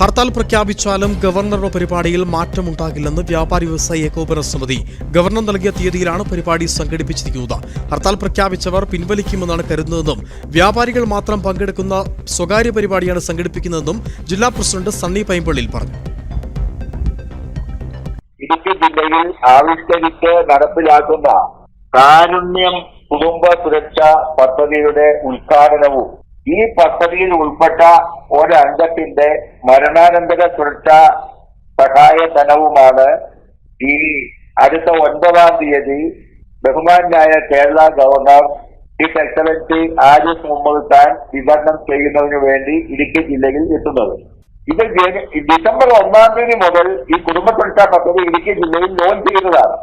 ഹർത്താൽ പ്രഖ്യാപിച്ചാലും ഗവർണറുടെ പരിപാടിയിൽ മാറ്റമുണ്ടാകില്ലെന്ന് വ്യാപാരി വ്യവസായി ഏകോപന സമിതി. ഗവർണർ നൽകിയ തീയതിയിലാണ് പരിപാടി സംഘടിപ്പിച്ചിരിക്കുന്നത്. ഹർത്താൽ പ്രഖ്യാപിച്ചവർ പിൻവലിക്കുമെന്നാണ് കരുതുന്നതെന്നും വ്യാപാരികൾ മാത്രം പങ്കെടുക്കുന്ന സ്വകാര്യ പരിപാടിയാണ് സംഘടിപ്പിക്കുന്നതെന്നും ജില്ലാ പ്രസിഡന്റ് സണ്ണി പൈമ്പള്ളിൽ പറഞ്ഞു. ഇടുക്കി ജില്ലയിൽ ആവിഷ്കരിച്ച് നടപ്പിലാക്കുന്ന കാരുണ്യം കുടുംബ സുരക്ഷാ പദ്ധതിയുടെ ഉദ്ഘാടനവും ഈ പദ്ധതിയിൽ ഉൾപ്പെട്ട ഒരംഗത്തിന്റെ മരണാനന്തര സുരക്ഷാ സഹായ ധനവുമാണ് ഈ അടുത്ത ഒൻപതാം തീയതി ബഹുമാനായ Kerala governor chief excellency Arif Muhammad Khan വിതരണം ചെയ്യുന്നതിന് വേണ്ടി ഇടുക്കി ജില്ലയിൽ എത്തുന്നത്. ഇത് ഡിസംബർ ഒന്നാം തീയതി മുതൽ ഈ കുടുംബ സുരക്ഷാ പദ്ധതി ഇടുക്കി ജില്ലയിൽ ലോഞ്ച് ചെയ്തതാണ്.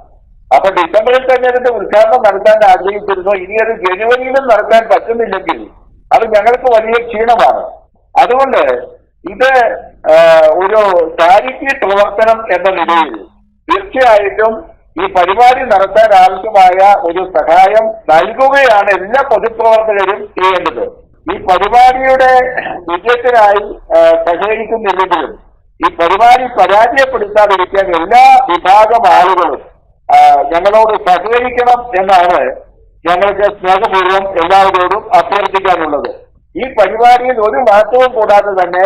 അപ്പൊ ഡിസംബറിൽ തന്നെ അതിന്റെ ഉദ്ഘാടനം നടത്താൻ ആഗ്രഹിച്ചിരുന്നു. ഇനി അത് ജനുവരിയിലും നടത്താൻ പറ്റുന്നില്ലെങ്കിൽ അത് ഞങ്ങൾക്ക് വലിയ ക്ഷീണമാണ്. അതുകൊണ്ട് ഇത് ഒരു ചാരിറ്റി പ്രവർത്തനം എന്ന നിലയിൽ തീർച്ചയായിട്ടും ഈ പരിപാടി നടത്താൻ ആവശ്യമായ ഒരു സഹായം നൽകുകയാണ് എല്ലാ പൊതുപ്രവർത്തകരും ചെയ്യേണ്ടത്. ഈ പരിപാടിയുടെ വിജയത്തിനായി സഹകരിക്കുന്നില്ലെങ്കിലും ഈ പരിപാടി പരാജയപ്പെടുത്താതിരിക്കാൻ എല്ലാ വിഭാഗം ആളുകളും ഞങ്ങളോട് സഹകരിക്കണം എന്നാണ് ഞങ്ങൾക്ക് സ്നേഹപൂർവം എല്ലാവരോടും അഭ്യർത്ഥിക്കാനുള്ളത്. ഈ പരിപാടിയിൽ ഒരു മാറ്റവും കൂടാതെ തന്നെ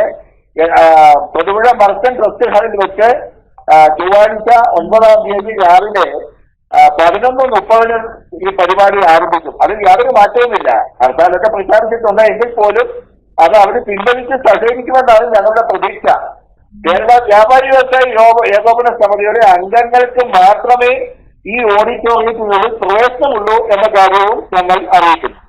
തൊടുപുഴ മർച്ചന്റ് ട്രസ്റ്റ് ഹാളിൽ വെച്ച് ചൊവ്വാഴ്ച ഒൻപതാം തീയതി രാവിലെ പതിനൊന്ന് മുപ്പതിന് ഈ പരിപാടി ആരംഭിക്കും. അതിൽ യാതൊരു മാറ്റവുമില്ല ഹർത്താലൊക്കെ പ്രഖ്യാപിച്ചിട്ടുണ്ട് എങ്കിൽ പോലും അത് അവർ പിൻവലിച്ച് സഹകരിക്കുമെന്നാണ് ഞങ്ങളുടെ പ്രതീക്ഷ. കേരള വ്യാപാരി വ്യവസായി ഏകോപന സമിതിയുടെ അംഗങ്ങൾക്ക് മാത്രമേ ഈ ഓഡിറ്റോറിയത്തിൽ ഓഡിറ്റോറിയത്തിനുള്ളിൽ പ്രവേശനമുള്ളൂ എന്ന കാര്യവും ഞങ്ങൾ അറിയിക്കുന്നു.